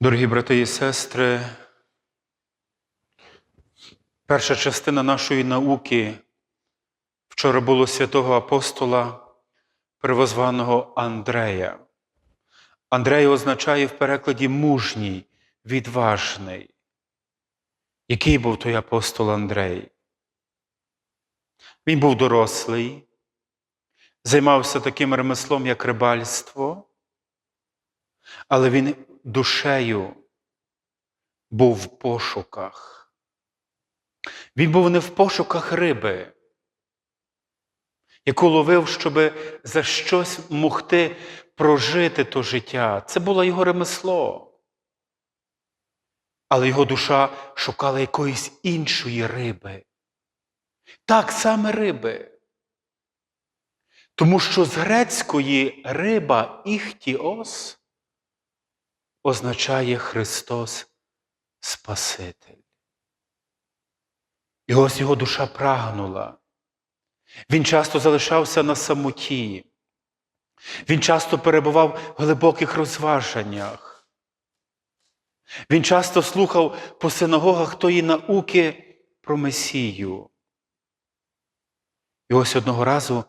Дорогі брати і сестри, перша частина нашої науки вчора було святого апостола, первозваного Андрея. Андрей означає в перекладі мужній, відважний. Який був той апостол Андрей? Він був дорослий, займався таким ремеслом, як рибальство, але він душею був в пошуках. Він був не в пошуках риби, яку ловив, щоб за щось могти прожити то життя. Це було його ремесло. Але його душа шукала якоїсь іншої риби. Так саме риби. Тому що з грецької риба іхтіос означає Христос Спаситель. І ось його душа прагнула. Він часто залишався на самоті. Він часто перебував в глибоких розваженнях. Він часто слухав по синагогах тої науки про Месію. І ось одного разу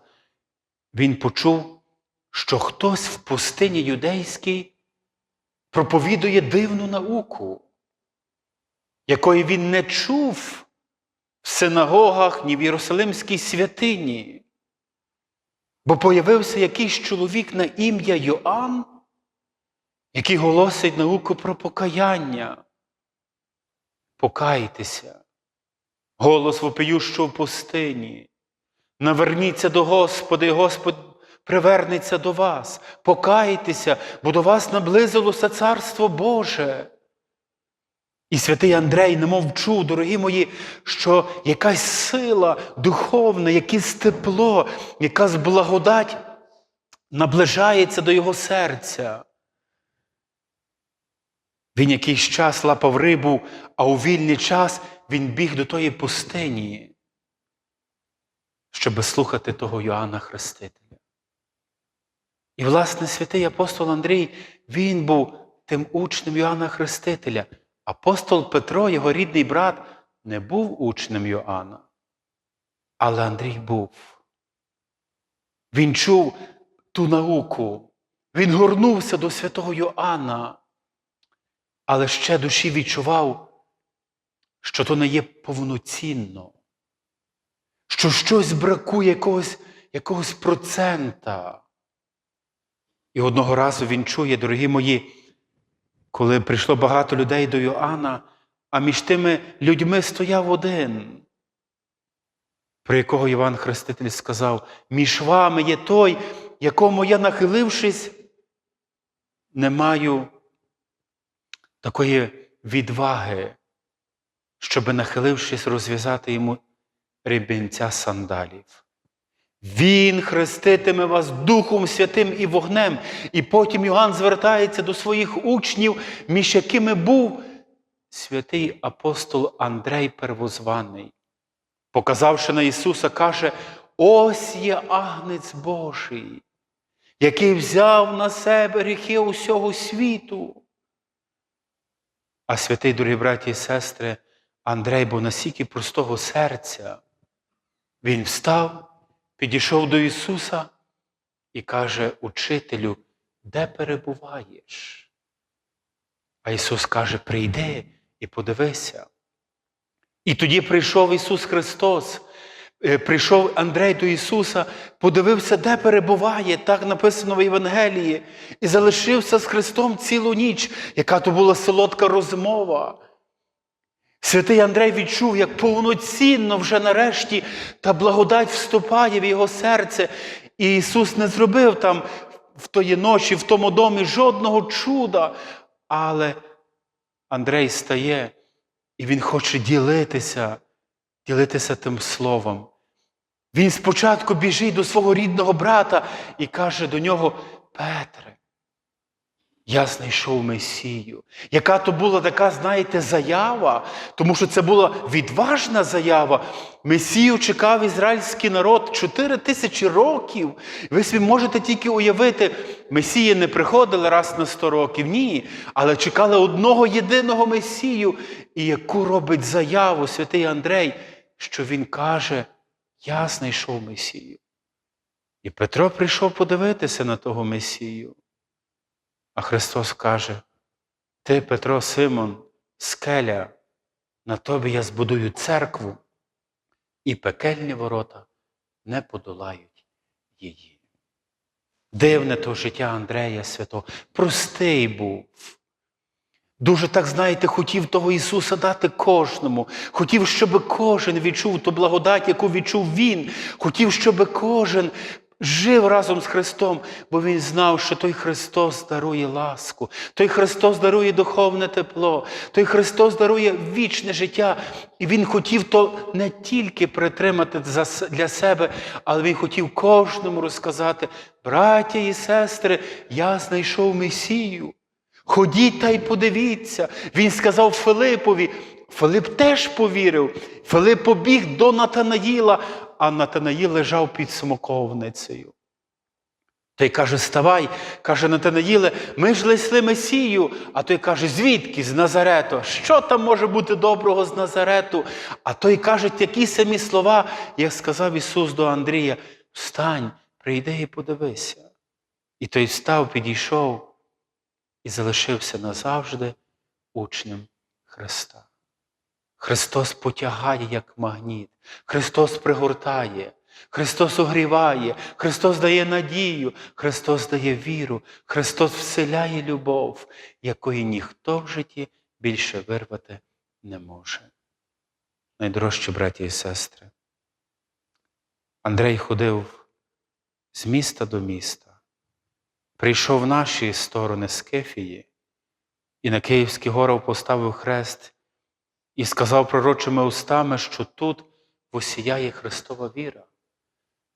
він почув, що хтось в пустині юдейській проповідує дивну науку, якої він не чув в синагогах ні в Єрусалимській святині. Бо появився якийсь чоловік на ім'я Йоанн, який голосить науку про покаяння. Покайтеся, голос вопиющого в пустині. Наверніться до Господа, і Господь привернеться до вас. Покайтеся, бо до вас наблизилося Царство Боже. І святий Андрей немов чув, дорогі мої, що якась сила духовна, якесь тепло, якась благодать наближається до його серця. Він якийсь час лапав рибу, а у вільний час він біг до тої пустині, щоб слухати того Йоанна Хрестителя. І, власне, святий апостол Андрій, він був тим учнем Йоанна Хрестителя. Апостол Петро, його рідний брат, не був учнем Йоанна, але Андрій був. Він чув ту науку, він горнувся до святого Йоанна, але ще душі відчував, що то не є повноцінно, що щось бракує якогось, якогось процента. І одного разу він чує, дорогі мої, коли прийшло багато людей до Йоанна, а між тими людьми стояв один, про якого Іван Хреститель сказав: між вами є той, якому я, нахилившись, не маю такої відваги, щоб, нахилившись, розв'язати йому рибінця сандалів. Він хреститиме вас Духом Святим і вогнем. І потім Йоанн звертається до своїх учнів, між якими був святий апостол Андрей Первозваний. Показавши на Ісуса, каже: ось є агнець Божий, який взяв на себе гріхи усього світу. А святий, дорогі браті і сестри, Андрей був настільки простого серця. Він встав підійшов до Ісуса і каже Учителю, де перебуваєш? А Ісус каже: Прийди і подивися. І тоді прийшов Ісус Христос, е, прийшов Андрей до Ісуса, подивився, де перебуває, так написано в Євангелії, і залишився з Христом цілу ніч, яка то була солодка розмова. Святий Андрей відчув, як повноцінно вже нарешті та благодать вступає в його серце. І Ісус не зробив там в тої ночі, в тому домі жодного чуда. Але Андрей стає і він хоче ділитися, ділитися тим словом. Він спочатку біжить до свого рідного брата і каже до нього: Петре, Я знайшов Месію. Яка то була така, знаєте, заява, тому що це була відважна заява. Месію чекав ізраїльський народ 4 тисячі років. Ви собі можете тільки уявити, Месії не приходили раз на 100 років, ні. Але чекали одного єдиного Месію, і яку робить заяву святий Андрей, що він каже: Я знайшов Месію. І Петро прийшов подивитися на того Месію. А Христос каже: Ти, Петро Симон, скеля, на тобі я збудую церкву, і пекельні ворота не подолають її. Дивне то життя Андрея Святого, простий був. Дуже так, знаєте, хотів того Ісуса дати кожному. Хотів, щоб кожен відчув ту благодать, яку відчув Він. Хотів, щоб кожен жив разом з Христом, бо Він знав, що той Христос дарує ласку, той Христос дарує духовне тепло, той Христос дарує вічне життя. І Він хотів то не тільки притримати для себе, але Він хотів кожному розказати, браття і сестри, я знайшов Месію. Ходіть та й подивіться. Він сказав Филипові. Филип теж повірив. Филип побіг до Натанаїла, а Натанаїл лежав під смоковницею. Той каже: Ставай, каже Натанаїле, ми ж лисли Месію. А той каже, звідки? З Назарету. Що там може бути доброго з Назарету? А той каже такі самі слова, як сказав Ісус до Андрія: Встань, прийди і подивися. І той встав, підійшов і залишився назавжди учнем Христа. Христос потягає, як магніт, Христос пригортає, Христос огріває, Христос дає надію, Христос дає віру, Христос вселяє любов, якої ніхто в житті більше вирвати не може. Найдорожчі браті і сестри, Андрей ходив з міста до міста, прийшов в наші сторони Скефії і на Київський горов поставив хрест і сказав пророчими устами, що тут восіяє Христова віра.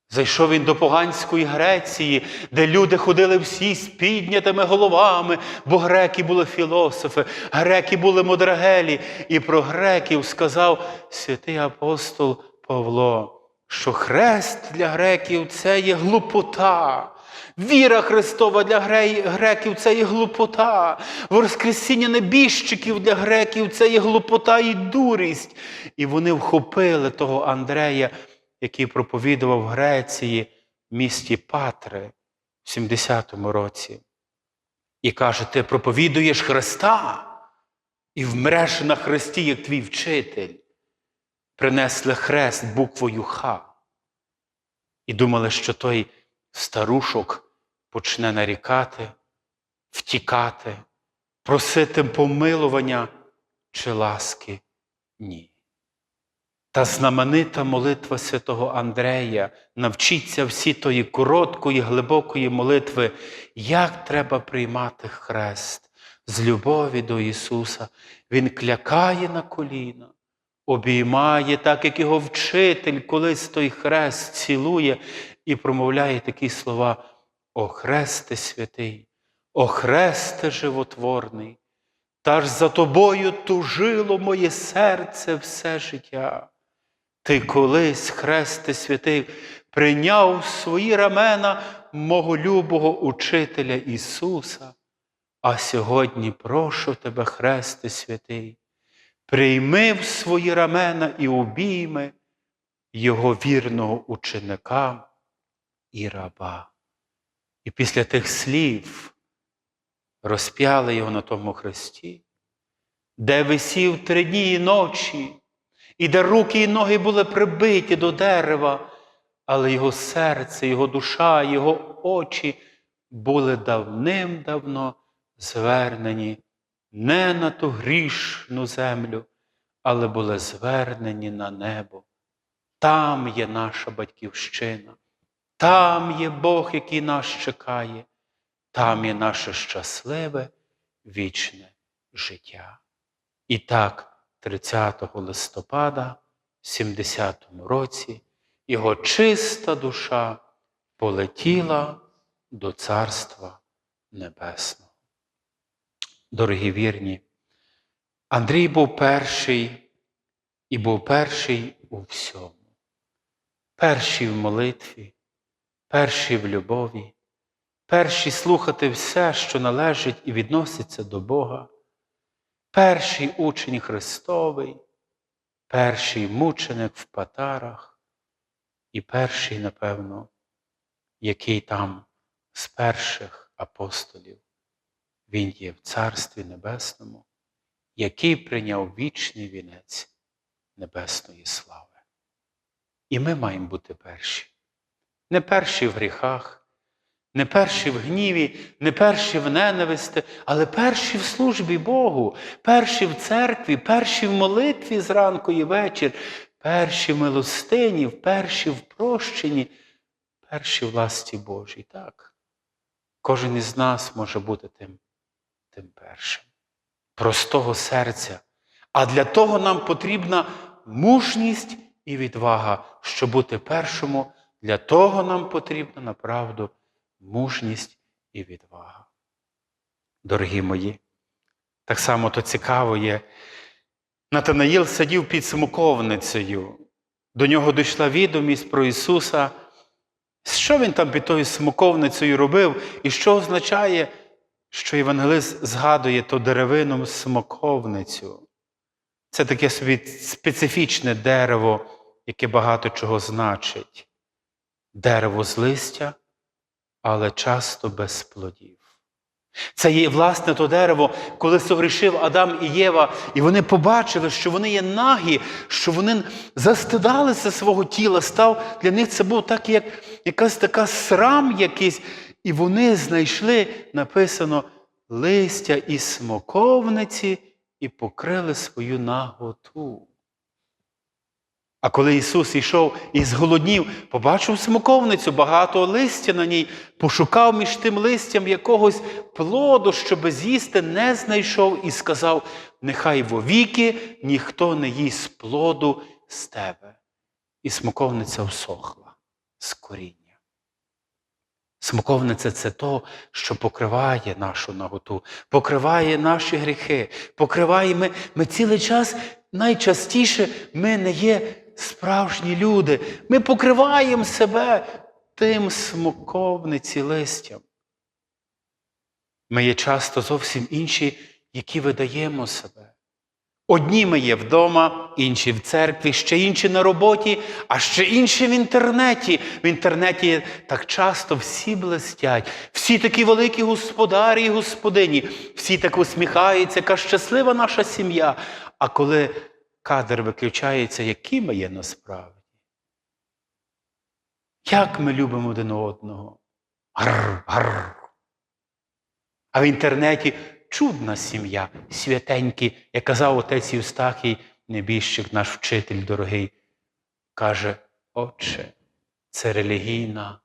Зайшов він до поганської Греції, де люди ходили всі з піднятими головами, бо греки були філософи, греки були мудрагелі. І про греків сказав святий апостол Павло, що хрест для греків це є глупота. Віра Христова для греків це є глупота. Воскресіння небіжчиків для греків це є глупота і дурість. І вони вхопили того Андрея, який проповідував в Греції в місті Патри в 70-му році. І каже: Ти проповідуєш Христа і вмреш на Христі, як твій вчитель. Принесли хрест буквою Х. І думали, що той старушок почне нарікати, втікати, просити помилування чи ласки. Ні. Та знаменита молитва святого Андрея навчіться всі тої короткої, глибокої молитви, як треба приймати хрест з любові до Ісуса. Він клякає на коліна, обіймає, так як його вчитель, колись той хрест цілує і промовляє такі слова: О Хресте святий, о Хресте животворний, та ж за тобою тужило моє серце все життя. Ти колись, Хресте святий, прийняв свої рамена мого любого учителя Ісуса, а сьогодні прошу тебе, Хресте святий, прийми в свої рамена і обійми Його вірного ученика і раба. І після тих слів розп'яли його на тому хресті, де висів три дні і ночі, і де руки і ноги були прибиті до дерева, але його серце, його душа, його очі були давним-давно звернені не на ту грішну землю, але були звернені на небо. Там є наша батьківщина, там є Бог, який нас чекає, там є наше щасливе вічне життя. І так, 30 листопада, в 70-му році, його чиста душа полетіла до Царства Небесного. дорогі вірні, Андрій був перший і був перший у всьому. Перший в молитві, перший в любові, перший слухати все, що належить і відноситься до Бога, перший учень Христовий, перший мученик в патарах і перший, напевно, який там з перших апостолів. Він є в Царстві Небесному, який прийняв вічний вінець небесної слави. І ми маємо бути перші. Не перші в гріхах, не перші в гніві, не перші в ненависті, але перші в службі Богу, перші в церкві, перші в молитві зранку і вечір, перші в милостині, перші в прощенні, перші в ласті Божій. Так. Кожен із нас може бути тим, тим першим. Простого серця. А для того нам потрібна мужність і відвага, щоб бути першому. Для того нам потрібна направду мужність і відвага. Дорогі мої, так само то цікаво є. Натанаїл сидів під смоковницею. До нього дійшла відомість про Ісуса. Що він там під тою смоковницею робив, і що означає, що Євангелист згадує то деревину смоковницю? Це таке собі специфічне дерево, яке багато чого значить. Дерево з листя, але часто без плодів. Це є, власне, то дерево, коли согрішив Адам і Єва, і вони побачили, що вони є нагі, що вони застидалися свого тіла, став для них це був так, як якась така срам якийсь, і вони знайшли, написано, листя і смоковниці і покрили свою наготу. А коли Ісус йшов і зголоднів, побачив смоковницю, багато листя на ній, пошукав між тим листям якогось плоду, щоби з'їсти, не знайшов і сказав: нехай вовіки ніхто не їсть плоду з тебе. І смоковниця всохла з коріння. Смоковниця це то, що покриває нашу наготу, покриває наші гріхи, покриває ми, ми цілий час найчастіше ми не є справжні люди. Ми покриваємо себе тим смоковниці листям. Ми є часто зовсім інші, які видаємо себе. Одні ми є вдома, інші в церкві, ще інші на роботі, а ще інші в інтернеті. В інтернеті так часто всі блистять, всі такі великі господарі і господині, всі так усміхаються, яка щаслива наша сім'я. А коли кадр виключається, які ми є насправді? Як ми любимо один одного? Гр, гр. А в інтернеті чудна сім'я, святенькі, як казав отець Євстахій, небіжчик, наш вчитель дорогий, каже, Отче, це релігійна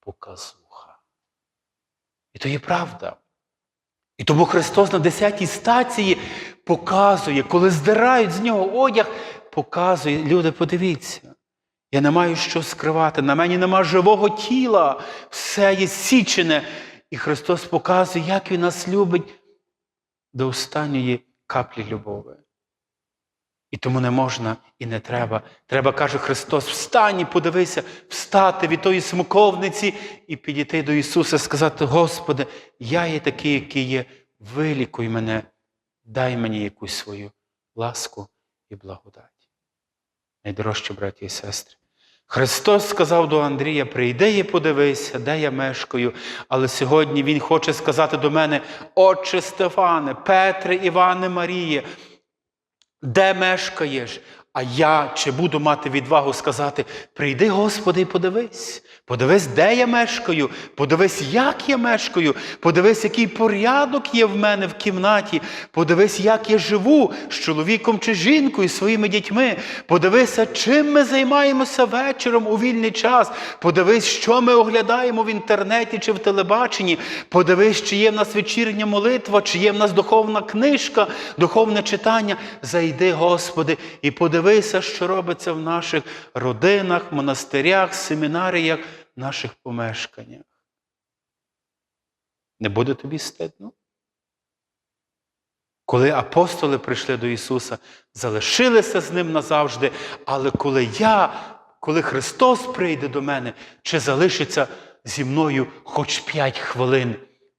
показуха. І то є правда. І тому Христос на 10-й стації показує, коли здирають з нього одяг, показує, люди, подивіться, я не маю що скривати, на мені нема живого тіла, все є січене. І Христос показує, як Він нас любить до останньої каплі любові. І тому не можна і не треба. Треба, каже Христос, встань і подивися, встати від тої смоковниці і підійти до Ісуса, сказати, Господи, я є такий, який є, вилікуй мене, дай мені якусь свою ласку і благодать. Найдорожчі браті і сестри. Христос сказав до Андрія: прийди і подивися, де я мешкаю. Але сьогодні Він хоче сказати до мене, Отче Стефане, Петре, Іване Маріє, де мешкаєш? А я чи буду мати відвагу сказати: прийди, Господи, і подивись. Подивись, де я мешкаю, подивись, як я мешкаю, подивись, який порядок є в мене в кімнаті, подивись, як я живу з чоловіком чи жінкою, своїми дітьми. Подивися, чим ми займаємося вечором у вільний час. Подивись, що ми оглядаємо в інтернеті чи в телебаченні. Подивись, чи є в нас вечірня молитва, чи є в нас духовна книжка, духовне читання. Зайди, Господи, і подивися, що робиться в наших родинах, монастирях, семінаріях наших помешканнях. Не буде тобі стидно? Коли апостоли прийшли до Ісуса, залишилися з Ним назавжди, але коли я, коли Христос прийде до мене, чи залишиться зі мною хоч п'ять хвилин,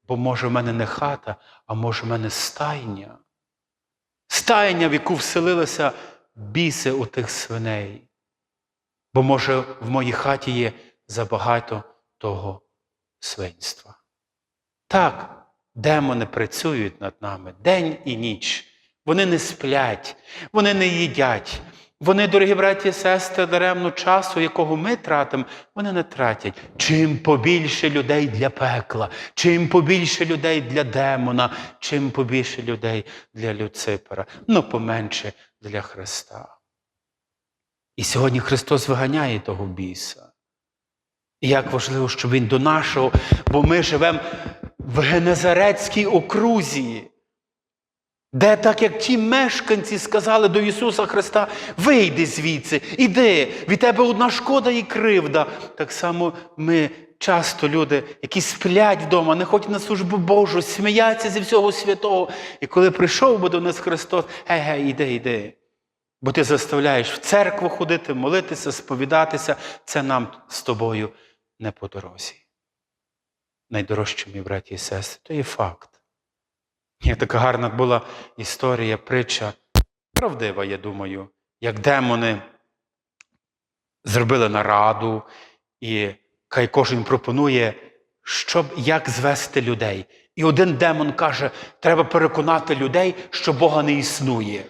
бо може в мене не хата, а може в мене стайня. Стайня, в яку вселилися біси у тих свиней. Бо, може, в моїй хаті є забагато того свинства. Так, демони працюють над нами день і ніч. Вони не сплять, вони не їдять. Вони, дорогі браті і сестри, даремно часу, якого ми тратимо, вони не тратять. Чим побільше людей для пекла, чим побільше людей для демона, чим побільше людей для Люципера, ну поменше для Христа. І сьогодні Христос виганяє того біса. І як важливо, щоб Він до нашого, бо ми живемо в Генезарецькій окрузі, де так як ті мешканці сказали до Ісуса Христа, вийди звідси, іди, від тебе одна шкода і кривда. Так само ми часто люди, які сплять вдома, не ходять на службу Божу, сміються зі всього святого. І коли прийшов би до нас Христос, гей, іди, іди. Бо ти заставляєш в церкву ходити, молитися, сповідатися, це нам з тобою не по дорозі. Найдорожчі, мій браті і сестри, то є факт. Є така гарна була історія, притча, правдива, я думаю, як демони зробили нараду, і хай кожен пропонує, щоб, як звести людей. І один демон каже, треба переконати людей, що Бога не існує.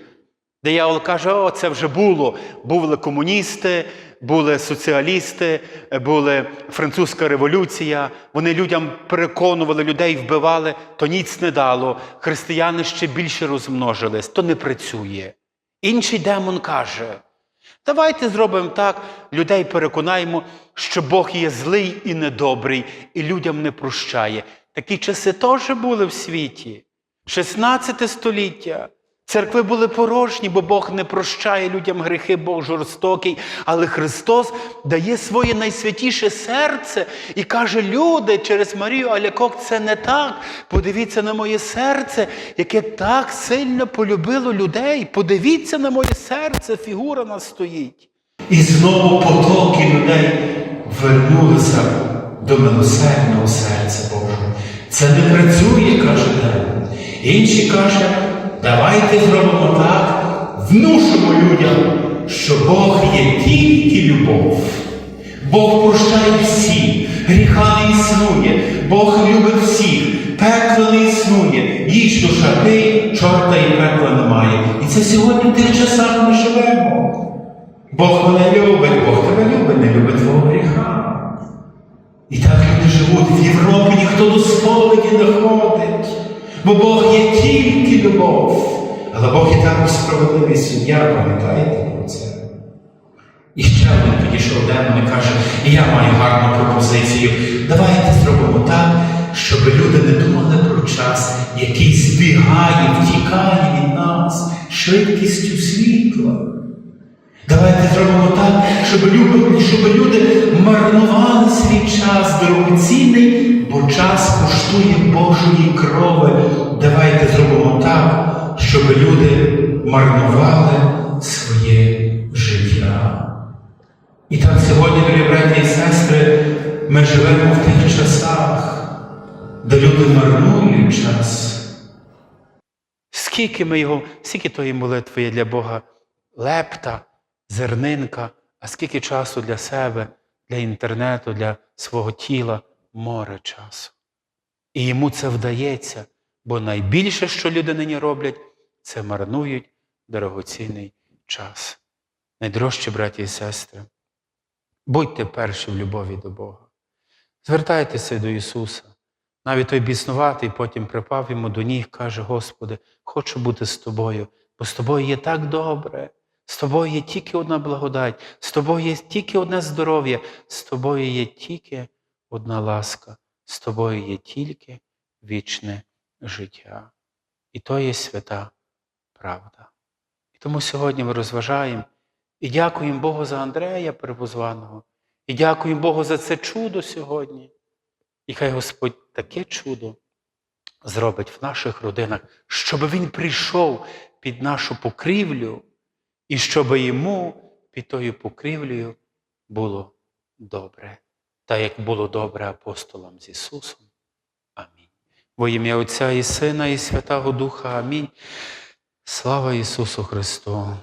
Диявол каже, о, це вже було. Були комуністи, були соціалісти, була французька революція. Вони людям переконували людей, вбивали, то ніц не дало. Християни ще більше розмножились, то не працює. Інший демон каже: давайте зробимо так, людей переконаємо, що Бог є злий і недобрий, і людям не прощає. Такі часи теж були в світі. 16 століття. Церкви були порожні, бо Бог не прощає людям гріхи, Бог жорстокий. Але Христос дає своє найсвятіше серце і каже: люди через Марію Алякок це не так. Подивіться на моє серце, яке так сильно полюбило людей. Подивіться на моє серце, фігура нас стоїть. І знову потоки людей вернулися до милосердного серця Божого. Це не працює, каже демон. Інші каже, давайте зробимо так, внушимо людям, що Бог є тільки любов. Бог прощає всіх, гріха не існує, Бог любить всіх, пекла не існує, їж до шати, чорта і пекла немає. І це сьогодні в тих часах ми живемо. Бог мене любить, Бог тебе любить, не любить твого гріха. І так люди живуть. В Європі ніхто до сповіді не ходить, бо Бог є тільки любов. Але Бог і також справедливий суддя, пам'ятаєте про це? І ще один підійшов демон і каже, я маю гарну пропозицію. Давайте зробимо так, щоб люди не думали про час, який збігає, втікає від нас швидкістю світла. Давайте зробимо так, щоб люди, щоб люди марнували свій час дорогоцінний, бо час коштує Божої крови. Давайте зробимо так, щоб люди марнували своє життя. І так сьогодні, дорогі браті і сестри, ми живемо в тих часах, де люди марнують час. Скільки ми його, скільки тої молитви є для Бога лепта, зернинка, а скільки часу для себе, для інтернету, для свого тіла, море часу. І йому це вдається, бо найбільше, що люди нині роблять, це марнують дорогоцінний час. Найдорожчі браті і сестри, будьте перші в любові до Бога. Звертайтеся до Ісуса. Навіть той біснуватий потім припав йому до ніг, каже: Господи, хочу бути з тобою, бо з тобою є так добре, з тобою є тільки одна благодать, з тобою є тільки одне здоров'я, з тобою є тільки одна ласка, з тобою є тільки вічне життя. І то є свята правда. І тому сьогодні ми розважаємо і дякуємо Богу за Андрея Первозваного, і дякуємо Богу за це чудо сьогодні. І хай Господь таке чудо зробить в наших родинах, щоб Він прийшов під нашу покрівлю, і щоб йому під тою покрівлею було добре, так як було добре апостолам з Ісусом. Амінь. Во ім'я Отця і Сина, і Святого Духа. Амінь. Слава Ісусу Христу!